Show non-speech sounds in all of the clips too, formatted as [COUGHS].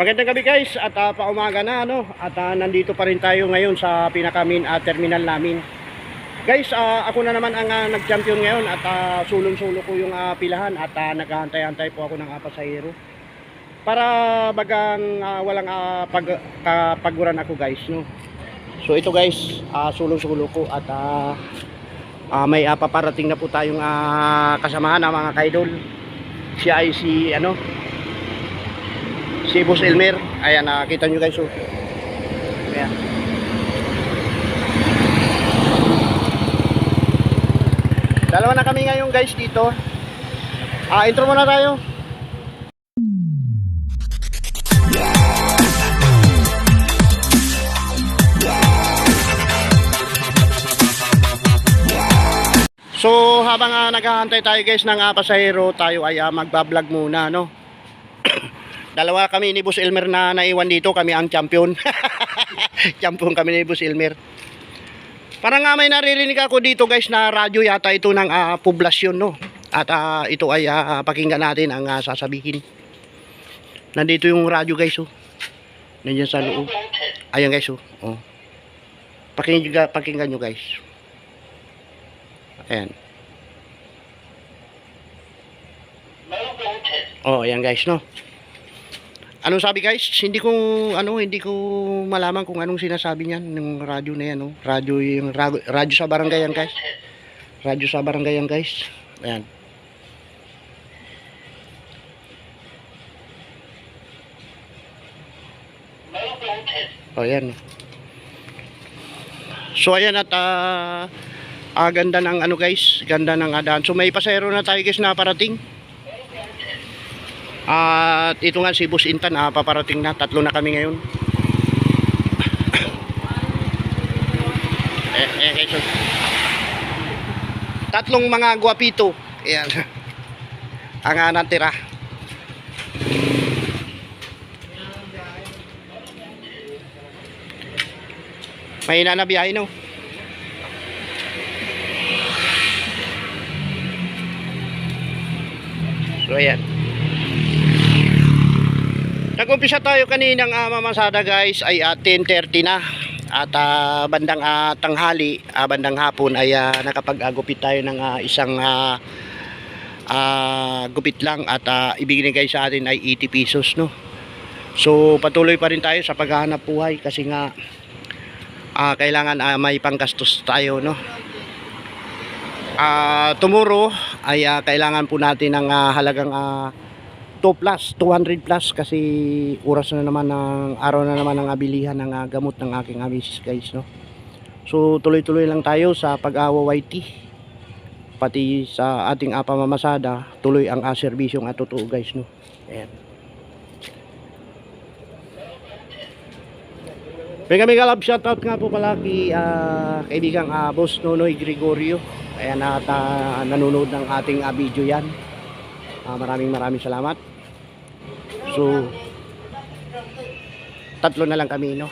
Magandang gabi guys at uh, paumaga na ano at ah, nandito pa rin tayo ngayon sa pinaka main ah, terminal namin. Guys, ah, ako na naman ang ah, nag-champion ngayon at ah, sulong-sulo ko yung ah, pilahan at uh, naghahantay-antay po ako ng uh, pasahero. Para bagang ah, walang ah, pag kapaguran ako guys, no. So ito guys, ah, sulong-sulo ko at ah, ah, may ah, paparating na po tayong ah, kasamahan ng mga kaidol. Siya ay si ano, si Boss Elmer. Ayan, nakita nyo guys. Oh. Ayan. Dalawa na kami ngayon guys dito. Ah, intro muna tayo. So habang ah, naghahantay tayo guys ng ah, pasahero, tayo ay ah, magbablog muna no. Dalawa kami ni Boss Elmer na naiwan dito, kami ang champion. [LAUGHS] champion kami ni Boss Elmer. Parang nga may naririnig ako dito guys na radyo yata ito ng ah, poblasyon no. At ah, ito ay ah, pakinggan natin ang ah, sasabihin. Nandito yung radyo guys oh. Nandiyan sa loob. Ayan guys oh. oh. Pakinggan, pakinggan nyo guys. Ayan. Oh, ayan guys no. Ano sabi guys? Hindi ko ano, hindi ko malaman kung anong sinasabi niyan ng radyo na yan, no. Radyo yung radyo, radyo sa barangay yan, guys. Radyo sa barangay yan, guys. Ayan. Oh, ayan. So ayan at ah ah, ganda ng ano guys, ganda ng adan. So may pasahero na tayo guys na parating. At ito nga si Boss Intan, ah, paparating na. Tatlo na kami ngayon. [COUGHS] eh, eh, oh. Tatlong mga guwapito. Ayan. [LAUGHS] Ang uh, natira. Mahina na biyahe, no? So, ayan. Nag-umpisa tayo kaninang uh, mamasada guys ay uh, 10.30 na at ah, bandang ah, tanghali, ah, bandang hapon ay ah, nakapag-agupit tayo ng ah, isang ah, ah, gupit lang at uh, ibinigay sa atin ay 80 pesos no. So patuloy pa rin tayo sa paghahanap buhay kasi nga ah, kailangan ah, may panggastos tayo no. Ah, tomorrow ay ah, kailangan po natin ng ah, halagang ah, 2 plus, 200 plus kasi oras na naman ng araw na naman ng abilihan ng ah, gamot ng aking amisis guys no. So tuloy-tuloy lang tayo sa pag-awa YT pati sa ating apa mamasada tuloy ang uh, serbisyong at totoo guys no. Ayan. Mega mega love shoutout nga po pala kay ah, kaibigang ah, Boss Nonoy Gregorio. Ayan at ah, nanonood ng ating ah, video yan. Ah, maraming maraming salamat. So, tatlo na lang kami, no?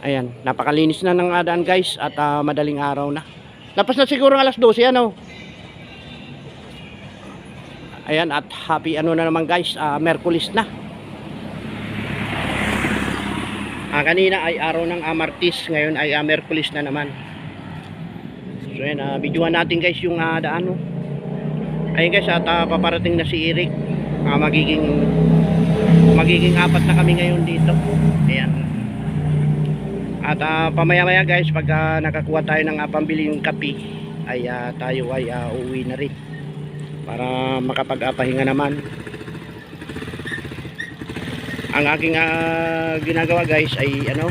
Ayan, napakalinis na ng adaan guys at ah, madaling araw na. Lapas na siguro ang alas 12, ano? Ayan, at happy ano na naman guys, ah, Merkulis na. Ah, kanina ay araw ng ah, Martis, ngayon ay ah, Merkulis na naman. So ayan, ah, videoan natin guys yung ah, daan, no? Ayun guys, at ah, paparating na si Eric. Ah, magiging magiging apat na kami ngayon dito. Ayan. At ah, pamaya-maya guys, pag ah, nakakuha tayo ng uh, pambiling kape, ay ah, tayo ay ah, uuwi na rin. Para makapag-apahinga naman. Ang aking ah, ginagawa guys ay ano,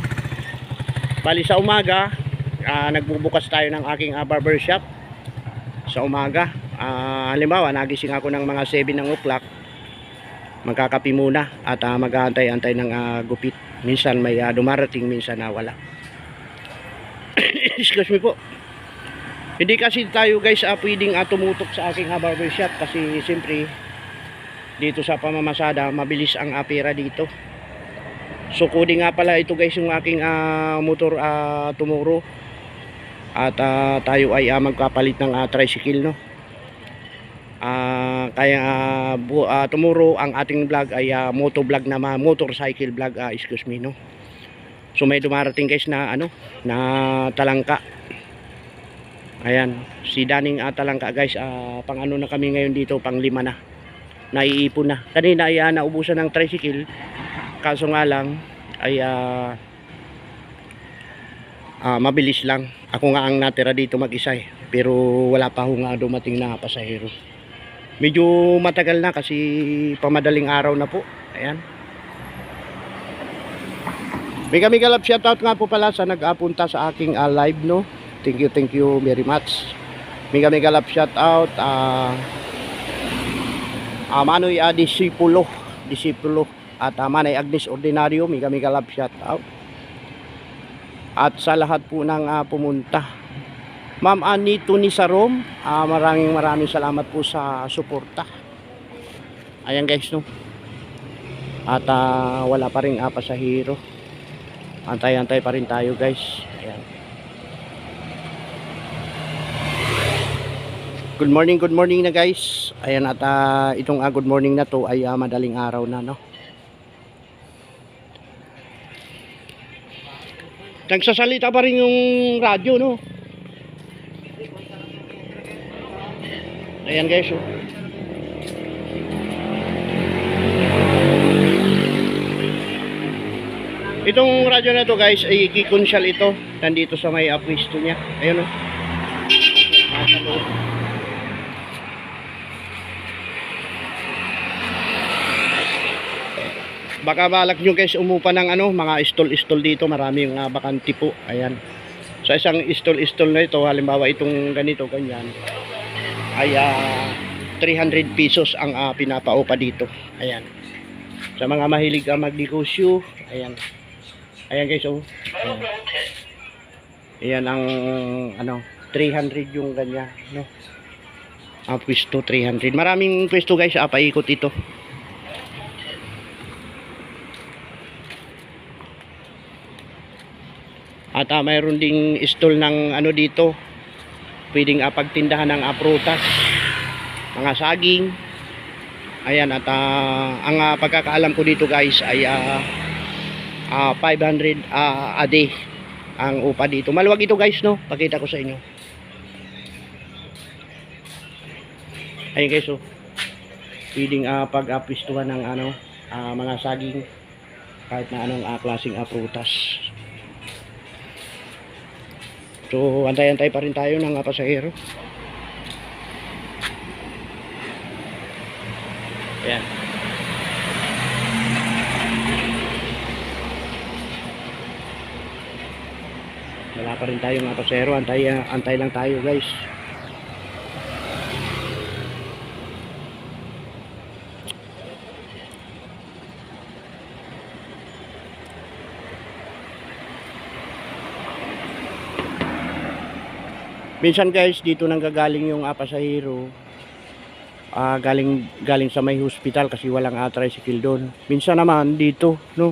bali sa umaga, ah, nagbubukas tayo ng aking ah, barber shop sa umaga. Ah, halimbawa, nagising ako ng mga 7 ng o'clock, magkakapi muna at uh, mag-aantay-antay ng ah, gupit. Minsan may ah, dumarating, minsan na wala. [COUGHS] Excuse me po. Hindi kasi tayo guys ah, pwedeng ah, tumutok sa aking ah, barbershop kasi siyempre dito sa pamamasada mabilis ang pera dito. So kodi nga pala ito guys yung aking ah, motor ah, tomorrow at ah, tayo ay ah, magkapalit ng ah, tricycle no Ah, kaya ah, bu- ah, tomorrow ang ating vlog ay ah, moto vlog naman, motorcycle vlog, ah, excuse me, no. So may dumarating guys na ano, na talangka. Ayan, si Daning ah, talangka guys, ah, pang ano na kami ngayon dito, pang lima na. Naiipon na. Kanina ay ah, naubusan ng tricycle. Kaso nga lang ay ah, ah, mabilis lang. Ako nga ang natira dito mag-isa eh. Pero wala pa ho nga dumating na pasahero. Medyo matagal na kasi pamadaling araw na po. Ayan. Mega mega love shoutout nga po pala sa nag-apunta sa aking ah, live no. Thank you, thank you very much. Mega mega love shoutout ah uh, Manoy ah, Disipulo, Disipulo at uh, Manay Agnes Ordinario, mega mega love shoutout. At sa lahat po ng ah, pumunta Ma'am Anito ni Sarom, ah, maraming maraming salamat po sa suporta. Ayan guys no. At ah, wala pa rin ah, pasahero. Antay-antay pa rin tayo guys. Ayan. Good morning, good morning na guys. Ayan at ah, itong ah, good morning na to ay ah, madaling araw na no. Nagsasalita pa rin yung radyo no. Ayan guys, oh. Itong radyo na to guys ay kikonsyal ito. Nandito sa may apwisto niya. Ayun oh. Baka balak nyo guys umupa ng ano, mga stall-stall dito. Marami yung uh, bakanti po. Ayan. Sa isang stall-stall na ito, halimbawa itong ganito, ganyan ay ah, 300 pesos ang ah, pinapaupa dito. Ayan. Sa mga mahilig uh, magnegosyo, ayan. Ayan guys, oh. Ayan. Ayan ang ano, 300 yung ganyan, no. Ang pwesto 300. Maraming pwesto guys, ah, paikot ito. At ah, mayroon ding stall ng ano dito, pwedeng uh, pagtindahan ng uh, prutas mga saging. Ayan at uh, ang uh, pagkakaalam ko dito guys ay uh, uh, 500 uh, a day ang upa dito. Maluwag ito guys no? Pakita ko sa inyo. Ayun guys oh. Pwedeng uh, pag-apistuhan ng ano uh, mga saging kahit na anong uh, klaseng uh, So, antay-antay pa rin tayo ng pasahero. Ayan. Wala pa rin tayo mga pasahero. Antay, uh, antay lang tayo guys. Minsan guys, dito nang gagaling yung uh, pasahero. Ah, galing galing sa may hospital kasi walang uh, tricycle doon. Minsan naman dito, no.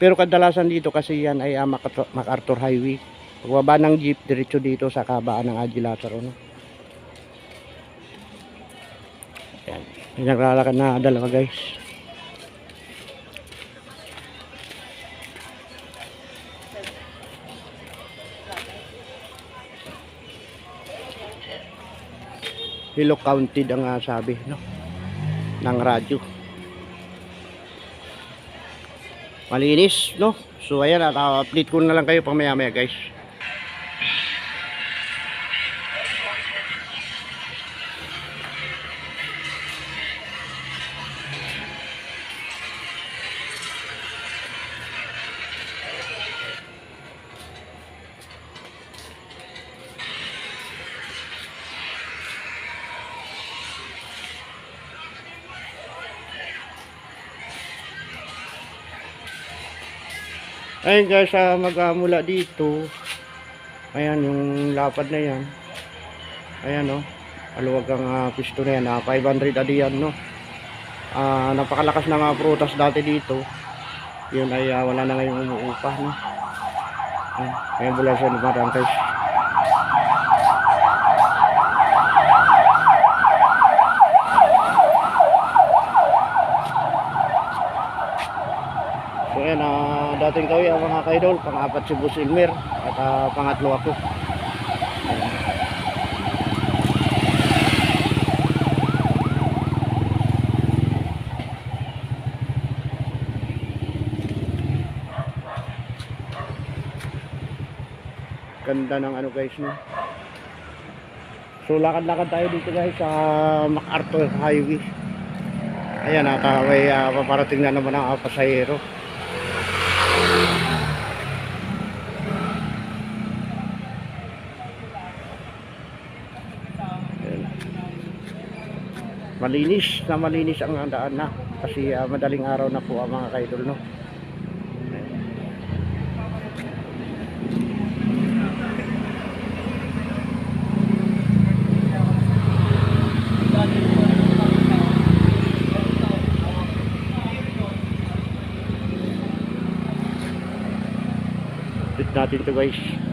Pero kadalasan dito kasi yan ay uh, Mac- MacArthur Highway. Pagbaba ng jeep diretso dito sa kabaan ng Adi Lazaro, no. Yan. Naglalakad na dalawa guys. Hello counted ang uh, sabi no ng radyo. Malinis no. So ayan at uh, update ko na lang kayo pang maya maya guys. Ayun guys, uh, magmula dito. Ayan yung lapad na yan. Ayan oh. Aluwag ang uh, pisto na yan. Uh, 500 adi yan no. Ah, napakalakas na mga prutas dati dito. Yun ay uh, wala na ngayong umuupa no. Ayan, ayan siya lumarang guys. So yan, dating kawi ang mga kaidol, pang-apat si Boss Elmer at ah, pangatlo ako. Ganda ng ano guys no. So lakad-lakad tayo dito guys sa MacArthur Highway. Ayan at uh, ah, paparating na naman ang uh, pasahero. Malinis na malinis ang daan na kasi ah, madaling araw na po ang mga kaidol no. Update natin to guys.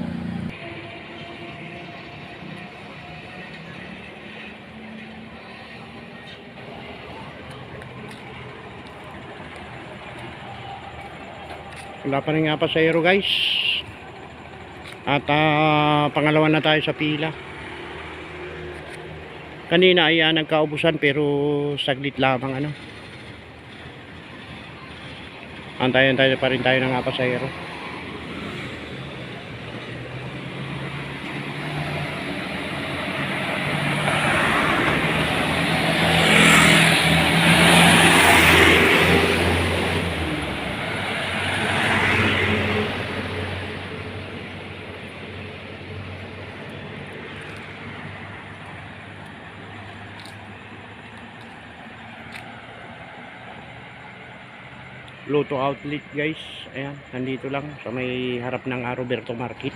Wala pa rin nga pasahero guys. At ah, pangalawa na tayo sa pila. Kanina ay ah, nagkaubusan pero saglit lamang ano. Antayan tayo pa rin tayo ng nga pasahero. Luto outlet guys. Ayan, nandito lang sa may harap ng ah, Roberto Market.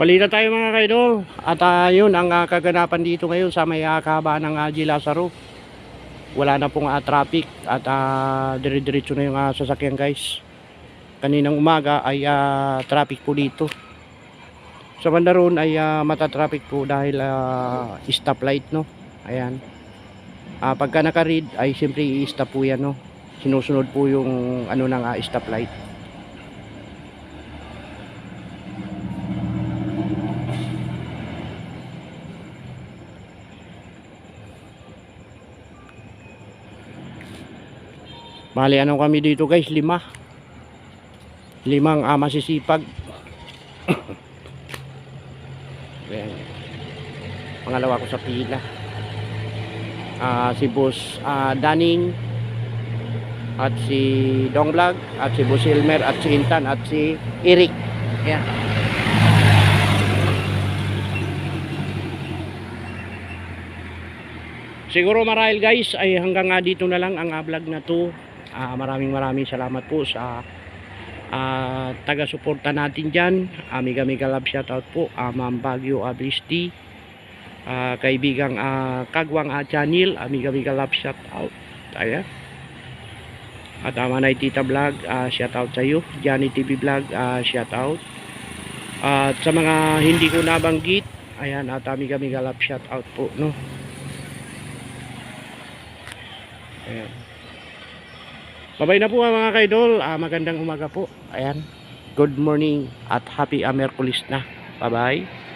Balita tayo mga kaidol. At ah, yun ang ah, kaganapan dito ngayon sa may uh, ng uh, G. Lazaro. Wala na pong ah, traffic at uh, dire-diretso na yung ah, sasakyan guys. Kaninang umaga ay ah, traffic po dito. Sa banda roon ay ah, mata-traffic po dahil uh, stoplight no. Ayan. Ah, pagka naka-read ay siyempre i-stop po yan no. Sinusunod po yung ano ng ah, stoplight. Bali ano kami dito guys, lima. Limang ah, masisipag. [COUGHS] Ayan. Pangalawa ko sa pila. Ah, si Boss ah, Daning at si Dong Vlog at si Boss Elmer at si Intan at si Eric. Ayan. Siguro marahil guys ay hanggang nga dito na lang ang ah, vlog na to. Ah, maraming maraming salamat po sa ah, taga-suporta natin dyan. Amiga Mega Love shoutout po. Ah, Ma'am Bagyo Ablisti. Ah, kaibigang ah, Kagwang ah, Channel. Amiga Mega Love shoutout. Ayan. At ah, Manay Tita Vlog, ah, shoutout sa iyo. Johnny TV Vlog, ah, shoutout. At sa mga hindi ko nabanggit, ayan, at Amiga Mega Love shoutout po, no. Ayan. Babay na po mga kaidol. Ah, magandang umaga po. Ayan. Good morning at happy ah, Merkulis na. Bye-bye.